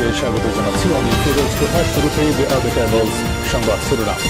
আপনাদেরকে স্বাগত জানাচ্ছি আমি ফিরোজ প্রধান শুরুতেই দ্য ক্যাবলস সংবাদ শিরোনাম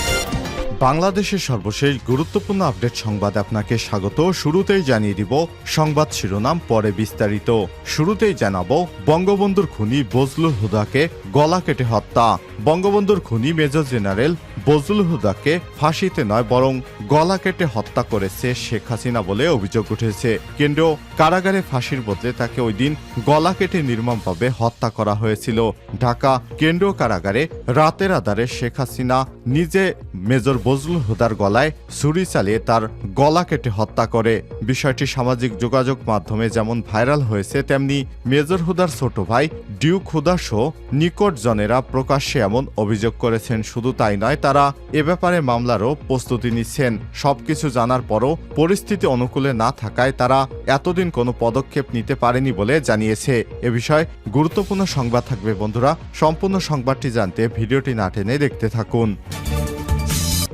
বাংলাদেশের সর্বশেষ গুরুত্বপূর্ণ আপডেট সংবাদ আপনাকে স্বাগত। শুরুতেই জানিয়ে দিব সংবাদ শিরোনাম, পরে বিস্তারিত। শুরুতেই জানাব, বঙ্গবন্ধুর খুনি বজলুল হুদাকে গলা কেটে হত্যা। বঙ্গবন্ধুর খুনি মেজর জেনারেল বজলুল হুদাকে ফাঁসিতে নয়, বরং গলা কেটে হত্যা করেছে শেখ হাসিনা বলে অভিযোগ উঠেছে। কেন্দ্রীয় কারাগারে ফাঁসির বদলে তাকে ওই দিন গলা কেটে নির্মমভাবে হত্যা করা হয়েছিল। ঢাকা কেন্দ্রীয় কারাগারে রাতের আধারে শেখ হাসিনা নিজে মেজর বজলুল হুদার গলায় ছুরি চালিয়ে তার গলা কেটে হত্যা করে। বিষয়টি সামাজিক যোগাযোগ মাধ্যমে যেমন ভাইরাল হয়েছে, তেমনি মেজর হুদার ছোট ভাই ডিউক হুদা সহ নিকটজনেরা প্রকাশ্যে এমন অভিযোগ করেছেন। শুধু তাই নয়, তারা এ ব্যাপারে মামলারও প্রস্তুতি নিচ্ছেন। সবকিছু জানার পরও পরিস্থিতি অনুকূলে না থাকায় তারা এতদিন কোনো পদক্ষেপ নিতে পারেনি বলে জানিয়েছে। এ বিষয়ে গুরুত্বপূর্ণ সংবাদ থাকবে বন্ধুরা। সম্পূর্ণ সংবাদটি জানতে ভিডিওটি না টেনে দেখতে থাকুন।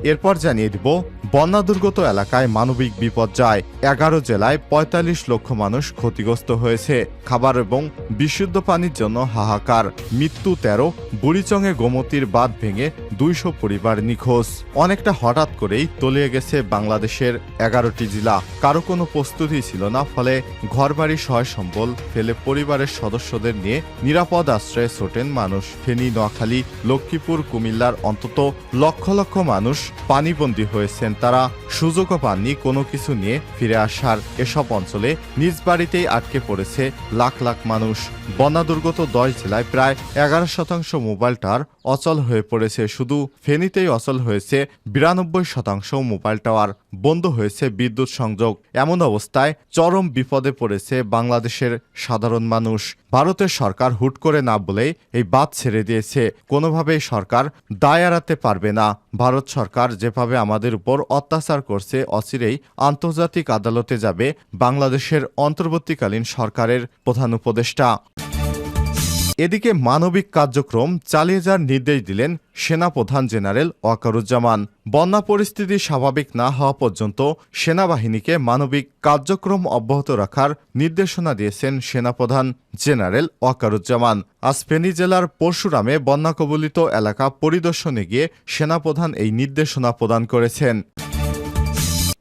এরপর জানিয়ে দিব বন্যা দুর্গত এলাকায় মানবিক বিপর্যয় এগারো জেলায় ৪৫ লক্ষ মানুষ ক্ষতিগ্রস্ত হয়েছে। খাবার এবং বিশুদ্ধ পানির জন্য হাহাকার। মৃত্যু তেরো বুড়িচংয়ে গোমতির বাঁধ ভেঙে দুইশো পরিবার নিখোঁজ। অনেকটা হঠাৎ করেই তলিয়ে গেছে বাংলাদেশের এগারোটি জেলা। কারও কোনো প্রস্তুতি ছিল না, ফলে ঘরবাড়ি সহায় সম্বল ফেলে পরিবারের সদস্যদের নিয়ে নিরাপদ আশ্রয়ে ছোটেন মানুষ। ফেনী, নোয়াখালী, লক্ষ্মীপুর, কুমিল্লার অন্তত লক্ষ লক্ষ মানুষ পানিবন্দী হয়েছেন তারা সুযোগও পাননি কোনো কিছু নিয়ে ফিরে আসার। এসব অঞ্চলে নিজ বাড়িতেই আটকে পড়েছে লাখ লাখ মানুষ। বন্যা দুর্গত দশ জেলায় প্রায় এগারো শতাংশ মোবাইল টাওয়ার অচল হয়ে পড়েছে। শুধু ফেনীতেই অচল হয়েছে বিরানব্বই শতাংশ মোবাইল টাওয়ার। বন্ধ হয়েছে বিদ্যুৎ সংযোগ। এমন অবস্থায় চরম বিপদে পড়েছে বাংলাদেশের সাধারণ মানুষ। ভারতের সরকার হুট করে না বলেই এই বাদ ছেড়ে দিয়েছে। কোনোভাবেই সরকার দায় এড়াতে পারবে না। ভারত সরকার যেভাবে আমাদের উপর অত্যাচার করছে, অচিরেই আন্তর্জাতিক আদালতে যাবে বাংলাদেশের অন্তর্বর্তীকালীন সরকারের প্রধান উপদেষ্টা। এদিকে মানবিক কার্যক্রম চালিয়ে যাওয়ার নির্দেশ দিলেন সেনাপ্রধান জেনারেল ওয়াকারুজ্জামান। বন্যা পরিস্থিতি স্বাভাবিক না হওয়া পর্যন্ত সেনাবাহিনীকে মানবিক কার্যক্রম অব্যাহত রাখার নির্দেশনা দিয়েছেন সেনাপ্রধান জেনারেল ওয়াকারুজ্জামান। আজ ফেনী জেলার পরশুরামে বন্যা কবলিত এলাকা পরিদর্শনে গিয়ে সেনাপ্রধান এই নির্দেশনা প্রদান করেছেন।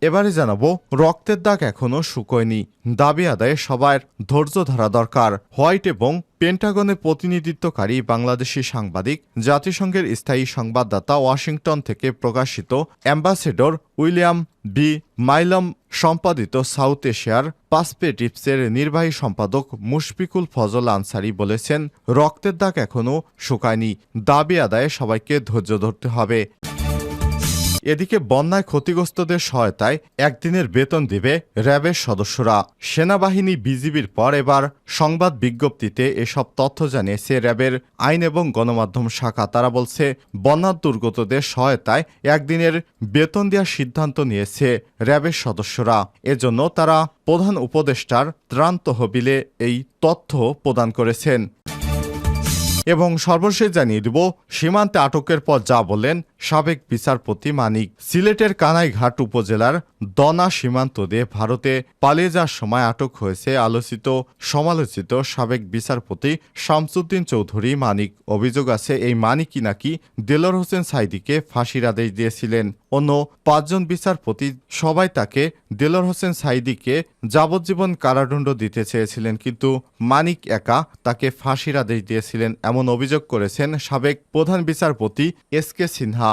এবারে জানাব, রক্তের দাগ এখনও শুকোয়নি। দাবি আদায়ে সবার ধৈর্য ধরা দরকার। হোয়াইট এবং পেন্টাগনের প্রতিনিধিত্বকারী বাংলাদেশি সাংবাদিক, জাতিসংঘের স্থায়ী সংবাদদাতা ওয়াশিংটন থেকে প্রকাশিত অ্যাম্বাসেডর উইলিয়াম বি. মাইলম, সম্পাদিত সাউথ এশিয়ার পাসপেটিভসের নির্বাহী সম্পাদক মুশফিকুল ফজল আনসারি বলেছেন, রক্তের দাগ এখনও শুকায়নি। দাবি আদায়ে সবাইকে ধৈর্য ধরতে হবে। এদিকে বন্যায় ক্ষতিগ্রস্তদের সহায়তায় একদিনের বেতন দিবে র্যাবের সদস্যরা। সেনাবাহিনী বিজিবির পর এবার সংবাদ বিজ্ঞপ্তিতে এসব তথ্য জানিয়েছে র্যাবের আইন এবং গণমাধ্যম শাখা। তারা বলছে বন্যা দুর্গতদের সহায়তায় একদিনের বেতন দেওয়ার সিদ্ধান্ত নিয়েছে র্যাবের সদস্যরা। এজন্য তারা প্রধান উপদেষ্টার ত্রাণ তহবিলে এই তথ্য প্রদান করেছেন। এবং সর্বশেষ জানিয়ে দিব, সীমান্তে আটকের পর যা বললেন সাবেক বিচারপতি মানিক। সিলেটের কানাইঘাট উপজেলার দনা সীমান্ত দিয়ে ভারতে পালিয়ে যাওয়ার সময় আটক হয়েছে আলোচিত, সমালোচিত সাবেক বিচারপতি শামসুদ্দিন চৌধুরী মানিক। অভিযোগ আছে, এই মানিকই নাকি দেলোর হোসেন সাইদিকে ফাঁসির আদেশ দিয়েছিলেন। অন্য পাঁচজন বিচারপতি সবাই তাকে দেলোর হোসেন সাইদিকে যাবজ্জীবন কারাদণ্ড দিতে চেয়েছিলেন, কিন্তু মানিক একা তাকে ফাঁসির আদেশ দিয়েছিলেন, এমন অভিযোগ করেছেন সাবেক প্রধান বিচারপতি এস কে সিনহা।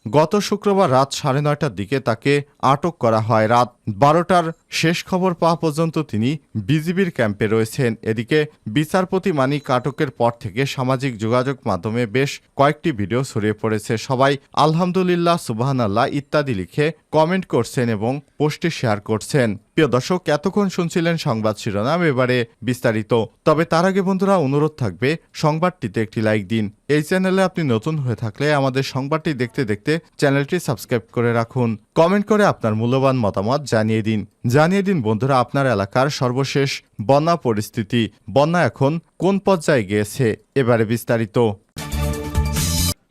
গত শুক্রবার রাত সাড়ে নয়টার দিকে তাকে আটক করা হয়। রাত বারোটার শেষ খবর পাওয়া পর্যন্ত তিনি বিজিবির ক্যাম্পে রয়েছেন। এদিকে বিচারপতি মানিক আটকের পর থেকে সামাজিক যোগাযোগ মাধ্যমে বেশ কয়েকটি ভিডিও ছড়িয়ে পড়েছে। সবাই আলহামদুলিল্লাহ সুবাহান আল্লাহ ইত্যাদি লিখে কমেন্ট করছেন এবং পোস্টে শেয়ার করছেন। প্রিয় দর্শক, এতক্ষণ শুনছিলেন সংবাদ শিরোনাম, এবারে বিস্তারিত। তবে তার আগে বন্ধুরা, অনুরোধ থাকবে, সংবাদটিতে একটি লাইক দিন। এই চ্যানেলে আপনি নতুন হয়ে থাকলে আমাদের সংবাদটি দেখতে দেখতে চ্যানেলটি সাবস্ক্রাইব করে রাখুন। কমেন্ট করে আপনার মূল্যবান মতামত জানিয়ে দিন। জানিয়ে দিন বন্ধুরা, আপনার এলাকার সর্বশেষ বন্যা পরিস্থিতি। বন্যা এখন কোন পর্যায়ে গিয়েছে? এবারে বিস্তারিত।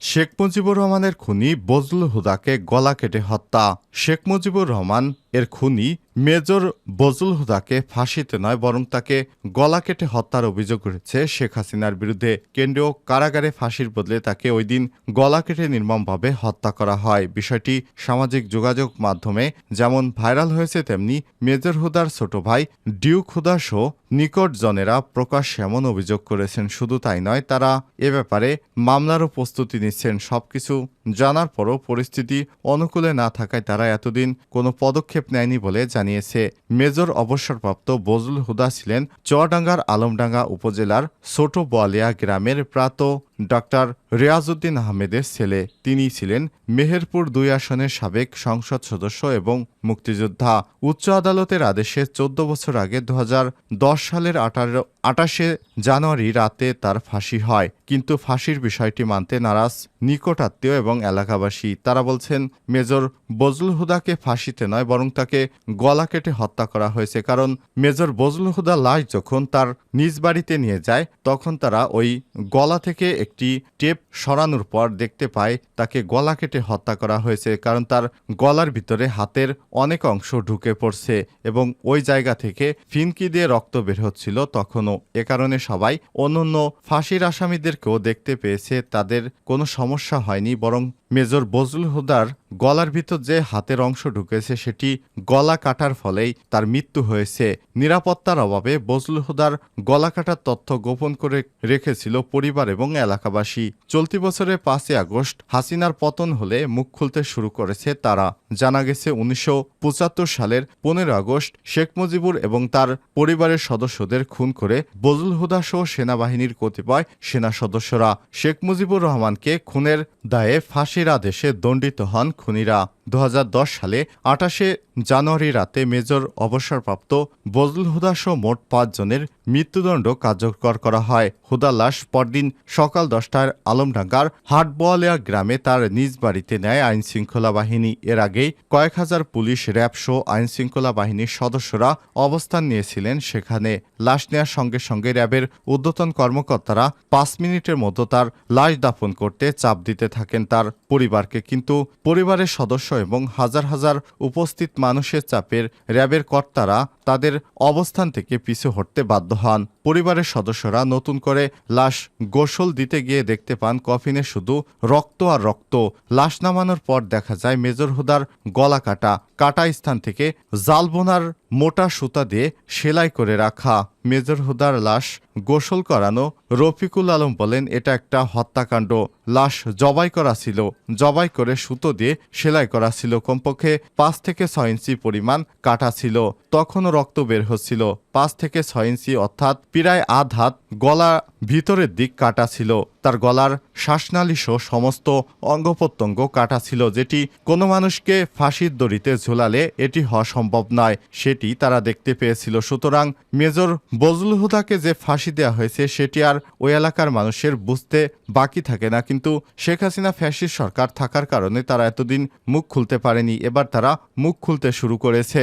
শেখ মুজিবুর রহমানের খুনি বজলুল হুদাকে গলা কেটে হত্যা। শেখ মুজিবুর রহমান এর খুনি মেজর বজুল হুদাকে ফাঁসিতে নয়, বরং তাকে গলা কেটে হত্যার অভিযোগ উঠেছে শেখ হাসিনার বিরুদ্ধে কেন্দ্রীয় কারাগারে ফাঁসির বদলে তাকে ওই দিন গলা কেটে নির্মমভাবে হত্যা করা হয়। বিষয়টি সামাজিক যোগাযোগ মাধ্যমে যেমন ভাইরাল হয়েছে, তেমনি মেজর হুদার ছোট ভাই ডিউক হুদা সহ নিকটজনেরা প্রকাশ এমন অভিযোগ করেছেন, শুধু তাই নয়, তারা এ ব্যাপারে মামলারও প্রস্তুতি নিচ্ছেন। সবকিছু জানার পরও পরিস্থিতি অনুকূলে না থাকায় তারা এতদিন কোনো পদক্ষেপ নেয়নি বলে জানিয়েছে। মেজর অবসরপ্রাপ্ত বজুল হুদা ছিলেন চুয়াডাঙ্গার আলমডাঙ্গা উপজেলার ছোট বোয়ালিয়া গ্রামের প্রাত ডক্টর রিয়াজউদ্দিন আহমেদের ছেলে। তিনি ছিলেন মেহেরপুর দুই আসনের সাবেক সংসদ সদস্য এবং মুক্তিযোদ্ধা। উচ্চ আদালতের আদেশে চোদ্দ বছর আগে দু হাজার দশ সালের আঠারো আটাশে জানুয়ারি রাতে তার ফাঁসি হয়। কিন্তু ফাঁসির বিষয়টি মানতে নারাজ নিকটাত্মীয় এবং এলাকাবাসী। তারা বলছেন, মেজর বজলুল হুদাকে ফাঁসিতে নয়, বরং তাকে গলা কেটে হত্যা করা হয়েছে। কারণ মেজর বজলুল হুদা লাশ যখন তার নিজ বাড়িতে নিয়ে যায়, তখন তারা ওই গলা থেকে একটি টেপ সরানোর পর দেখতে পায় তাকে গলা কেটে হত্যা করা হয়েছে, কারণ তার গলার ভিতরে হাতের অনেক অংশ ঢুকে পড়ছে এবং ওই জায়গা থেকে ফিনকি দিয়ে রক্ত বের হচ্ছিল। তখনও এ কারণে সবাই অন্যান্য ফাঁসির আসামিদেরকেও দেখতে পেয়েছে, তাদের কোনো সমস্যা হয়নি, বরং মেজর বজলুল হুদার গলার ভিতর যে হাতের অংশ ঢুকেছে, সেটি গলা কাটার ফলেই তার মৃত্যু হয়েছে। নিরাপত্তার অভাবে বজলুল হুদার গলা কাটার তথ্য গোপন করে রেখেছিল পরিবার এবং এলাকাবাসী। চলতি বছরের পাঁচই আগস্ট হাসিনার পতন হলে মুখ খুলতে শুরু করেছে তারা। জানা গেছে, উনিশশো পঁচাত্তর সালের পনেরো আগস্ট শেখ মুজিবুর এবং তার পরিবারের সদস্যদের খুন করে বজলুল হুদা সহ সেনাবাহিনীর কতিপয় সেনা সদস্যরা। শেখ মুজিবুর রহমানকে খুনের দায়ে ফাঁসির দেশে দণ্ডিত হন খুনিরা। দু হাজার দশ সালে আটাশে জানুয়ারি রাতে মেজর অবসরপ্রাপ্ত বজলুল হুদা সহ মোট পাঁচজনের মৃত্যুদণ্ড কার্যকর করা হয়। হুদা লাশ পরদিন সকাল দশটায় আলমডাঙ্গার হাটবোয়ালিয়া গ্রামে তার নিজ বাড়িতে নেয় আইন শৃঙ্খলা বাহিনী। এর আগেই কয়েক হাজার পুলিশ র্যাব সহ আইন শৃঙ্খলা বাহিনীর সদস্যরা অবস্থান নিয়েছিলেন সেখানে। লাশ নেয়ার সঙ্গে সঙ্গে র্যাবের ঊর্ধ্বতন কর্মকর্তারা পাঁচ মিনিটের মতো তার লাশ দাফন করতে চাপ দিতে থাকেন তার পরিবারকে। কিন্তু পরিবারের সদস্য এবং হাজার হাজার উপস্থিত মানুষের চাপের র্যাবের কর্তারা তাদের অবস্থান থেকে পিছু হটতে বাধ্য হন। পরিবারের সদস্যরা নতুন করে লাশ গোসল দিতে গিয়ে দেখতে পান কফিনে শুধু রক্ত আর রক্ত। লাশ নামানোর পর দেখা যায় মেজর হুদার গলা কাটা। কাটা স্থান থেকে জালবোনার মোটা সুতা দিয়ে সেলাই করে রাখা, মেজর হুদার লাশ গোসল করানো, রফিকুল আলম বলেন, এটা একটা হত্যাকাণ্ড। লাশ জবাই করা ছিল। জবাই করে সুতো দিয়ে সেলাই করা ছিল। কমপক্ষে পাঁচ থেকে ছয় ইঞ্চি পরিমাণ কাটা ছিল। তখনও রক্ত বের হচ্ছিল। পাঁচ থেকে ছয় ইঞ্চি অর্থাৎ প্রায় আধ হাত গলা ভিতরের দিক কাটা ছিল। তার গলার শ্বাসনালী সহ সমস্ত অঙ্গ প্রত্যঙ্গ কাটা ছিল, যেটি কোনো মানুষকে ফাঁসির দড়িতে ঝোলালে এটি হওয়া সম্ভব নয়। সেটি তারা দেখতে পেয়েছিল। সুতরাং মেজর বজলুল হুদাকে যে ফাঁসি দেওয়া হয়েছে, সেটি আর ওই এলাকার মানুষের বুঝতে বাকি থাকে না। কিন্তু শেখ হাসিনা ফ্যাসিস্ট সরকার থাকার কারণে তারা এতদিন মুখ খুলতে পারেনি। এবার তারা মুখ খুলতে শুরু করেছে।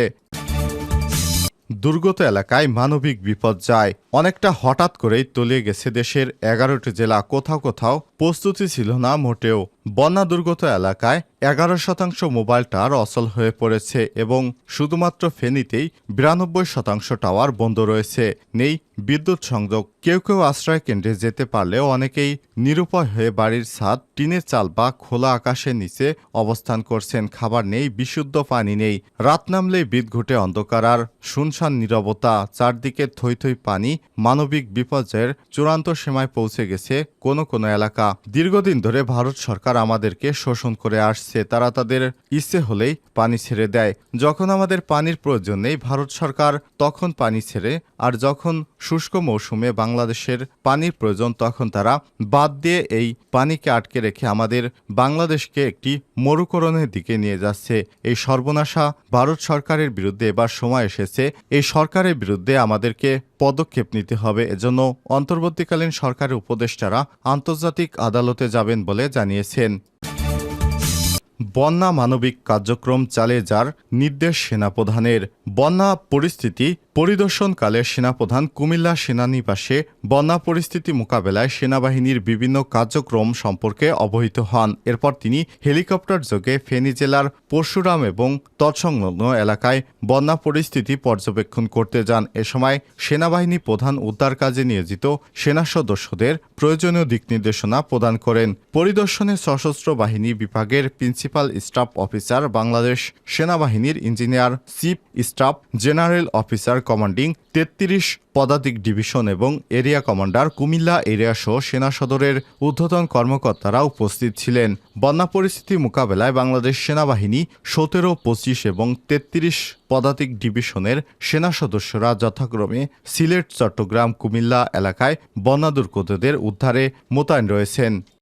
দুর্গত এলাকায় মানবিক বিপদ যায়। অনেকটা হঠাৎ করেই তলিয়ে গেছে দেশের এগারোটি জেলা। কোথাও কোথাও প্রস্তুতি ছিল না মোটেও। বন্যা দুর্গত এলাকায় এগারো শতাংশ মোবাইল টাওয়ার অচল হয়ে পড়েছে এবং শুধুমাত্র ফেনীতেই বিরানব্বই শতাংশ টাওয়ার বন্ধ রয়েছে। নেই বিদ্যুৎ সংযোগ। কেউ কেউ আশ্রয় কেন্দ্রে যেতে পারলেও অনেকেই নিরুপায় হয়ে বাড়ির ছাদ, টিনের চাল বা খোলা আকাশের নিচে অবস্থান করছেন। খাবার নেই, বিশুদ্ধ পানি নেই। রাত নামলেই বিদঘুটে অন্ধকার আর শুনশান নীরবতা। চারদিকে থই থই পানি মানবিক বিপর্যয়ের চূড়ান্ত সীমায় পৌঁছে গেছে কোনো কোনো এলাকা। দীর্ঘদিন ধরে ভারত সরকার আমাদেরকে শোষণ করে আসছে। তারা তাদের ইচ্ছে হলেই পানি ছেড়ে দেয়। যখন আমাদের পানির প্রয়োজন নেই, ভারত সরকার তখন পানি ছেড়ে, আর যখন শুষ্ক মৌসুমে বাংলাদেশের পানির প্রয়োজন, তখন তারা বাদ দিয়ে এই পানিকে আটকে রেখে আমাদের বাংলাদেশকে একটি মরুকরণের দিকে নিয়ে যাচ্ছে। এই সর্বনাশা ভারত সরকারের বিরুদ্ধে এবার সময় এসেছে। এই সরকারের বিরুদ্ধে আমাদেরকে পদক্ষেপ নিতে হবে। এজন্য অন্তর্বর্তীকালীন সরকারের উপদেষ্টারা আন্তর্জাতিক আদালতে যাবেন বলে জানিয়েছেন। বন্যা মানবিক কার্যক্রম চালিয়ে যার নির্দেশ সেনাপ্রধানের। বন্যা পরিস্থিতি পরিদর্শনকালে সেনাপ্রধান কুমিল্লা সেনানিবাসে বন্যা পরিস্থিতি মোকাবেলায় সেনাবাহিনীর বিভিন্ন কার্যক্রম সম্পর্কে অবহিত হন। এরপর তিনি হেলিকপ্টার যোগে ফেনী জেলার পরশুরাম এবং তৎসংলগ্ন এলাকায় বন্যা পরিস্থিতি পর্যবেক্ষণ করতে যান। এ সময় সেনাবাহিনী প্রধান উদ্ধার কাজে নিয়োজিত সেনা সদস্যদের প্রয়োজনীয় দিক নির্দেশনা প্রদান করেন। পরিদর্শনে সশস্ত্র বাহিনী বিভাগের প্রিন্সিপাল স্টাফ অফিসার, বাংলাদেশ সেনাবাহিনীর engineer, chief staff, general officer commanding, তেত্রিশ পদাতিক ডিভিশন এবং এরিয়া কমান্ডার কুমিল্লা এরিয়া সহ সেনা সদরের ঊর্ধ্বতন কর্মকর্তারা উপস্থিত ছিলেন। বন্যা পরিস্থিতি মোকাবেলায় বাংলাদেশ সেনাবাহিনী সতেরো, পঁচিশ এবং তেত্রিশ পদাতিক ডিভিশনের সেনা সদস্যরা যথাক্রমে সিলেট, চট্টগ্রাম, কুমিল্লা এলাকায় বন্যা দুর্গতদের উদ্ধারে মোতায়েন রয়েছেন।